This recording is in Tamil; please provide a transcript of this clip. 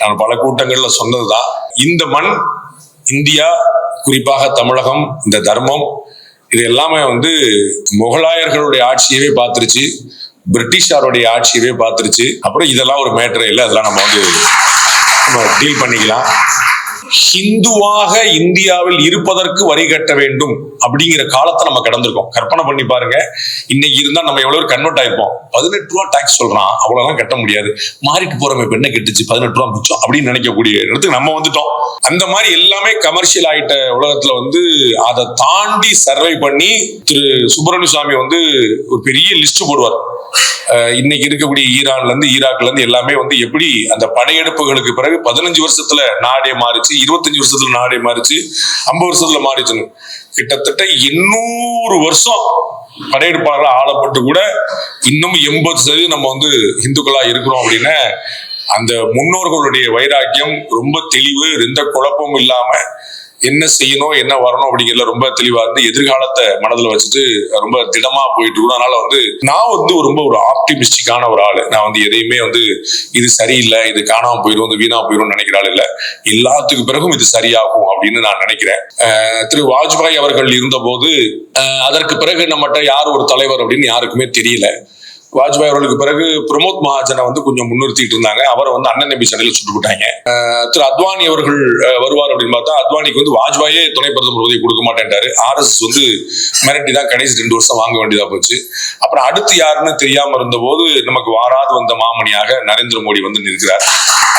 நான் பல கூட்டங்கள்ல சொன்னதுதான். இந்த மண் இந்தியா குறிப்பாக தமிழகம் இந்த தர்மம் இது எல்லாமே வந்து முகலாயர்களுடைய ஆட்சியவே பார்த்துருச்சு பிரிட்டிஷாருடைய ஆட்சியவே பார்த்துருச்சு. அப்புறம் இதெல்லாம் ஒரு மேட்டரே இல்லை அதெல்லாம் நம்ம வந்து நம்ம டீல் பண்ணிக்கலாம். ஹிந்துவாக இந்தியாவில் இருப்பதற்கு வரி கட்ட வேண்டும் அப்படிங்கிற காலத்தை நம்ம கடந்திருக்கோம். கற்பனை பண்ணி பாருங்க. இன்னைக்கு இருந்தா நம்ம எவ்வளவு கன்வெர்ட் ஆயிருப்போம். பதினெட்டு ரூபா டாக்ஸ் சொல்றான். அவ்வளவுலாம் கட்ட முடியாது. மாறிட்டு போறோம் இப்ப என்ன கெட்டுச்சு? பதினெட்டு ரூபா மிச்சம் அப்படின்னு நினைக்கக்கூடிய இடத்துக்கு நம்ம வந்துட்டோம். அந்த மாதிரி எல்லாமே கமர்ஷியல் ஆயிட்ட உலகத்துல வந்து அதை தாண்டி சர்வை பண்ணி திரு சுப்பிரமணிய சுவாமி வந்து ஒரு பெரிய லிஸ்ட் போடுவார். இன்னைக்கு இருக்கக்கூடிய ஈரான்ல இருந்து ஈராக்ல இருந்து எல்லாமே வந்து எப்படி அந்த படையெடுப்புகளுக்கு பிறகு பதினஞ்சு வருஷத்துல நாடே மாறிச்சு இருபத்தஞ்சு வருஷத்துல நாடே மாறிச்சு ஐம்பது வருஷத்துல மாறிச்சுன்னு. கிட்டத்தட்ட எண்ணூறு வருஷம் படையெடுப்பாளர்கள் ஆளப்பட்டு கூட இன்னும் எண்பது சதவீதம் நம்ம வந்து இந்துக்களா இருக்கிறோம் அப்படின்னு அந்த முன்னோர்களுடைய வைராக்கியம் ரொம்ப தெளிவு எந்த குழப்பமும் இல்லாம என்ன செய்யணும் என்ன வரணும் அப்படிங்கிறதுல ரொம்ப தெளிவா இருந்து எதிர்காலத்தை மனதில் வச்சுட்டு ரொம்ப திடமா போயிட்டு இருக்கணும். அதனால வந்து நான் வந்து ரொம்ப ஒரு ஆப்டிமிஸ்டிக்கான ஒரு ஆளு. நான் வந்து எதையுமே வந்து இது சரியில்லை இது காணாம போயிடும் இது வீணா போயிடும் நினைக்கிற ஆள் இல்ல. எல்லாத்துக்கு பிறகும் இது சரியாகும் அப்படின்னு நான் நினைக்கிறேன். திரு வாஜ்பாய் அவர்கள் இருந்தபோது அஹ் அதற்கு பிறகு நம்மகிட்ட யார் ஒரு தலைவர் அப்படின்னு யாருக்குமே தெரியல. வாஜ்பாய் அவர்களுக்கு பிறகு பிரமோத் மகாஜனை வந்து கொஞ்சம் முன்னிறுத்திட்டு இருந்தாங்க. அவரை வந்து அண்ணன் நம்பி சண்டையில் சுட்டு விட்டாங்க திரு அத்வானி அவர்கள் அஹ், வருவார் அப்படின்னு பார்த்தா அத்வானிக்கு வந்து வாஜ்பாயே துணை பிரதமர் உதவி கொடுக்க மாட்டேன்ட்டாரு. ஆர்எஸ்எஸ் வந்து மிரட்டி தான் கடைசி ரெண்டு வருஷம் வாங்க வேண்டியதா போச்சு. அப்புறம் அடுத்து யாருன்னு தெரியாம இருந்தபோது நமக்கு வாராது வந்த மாமணியாக நரேந்திர மோடி வந்து நிற்கிறார்.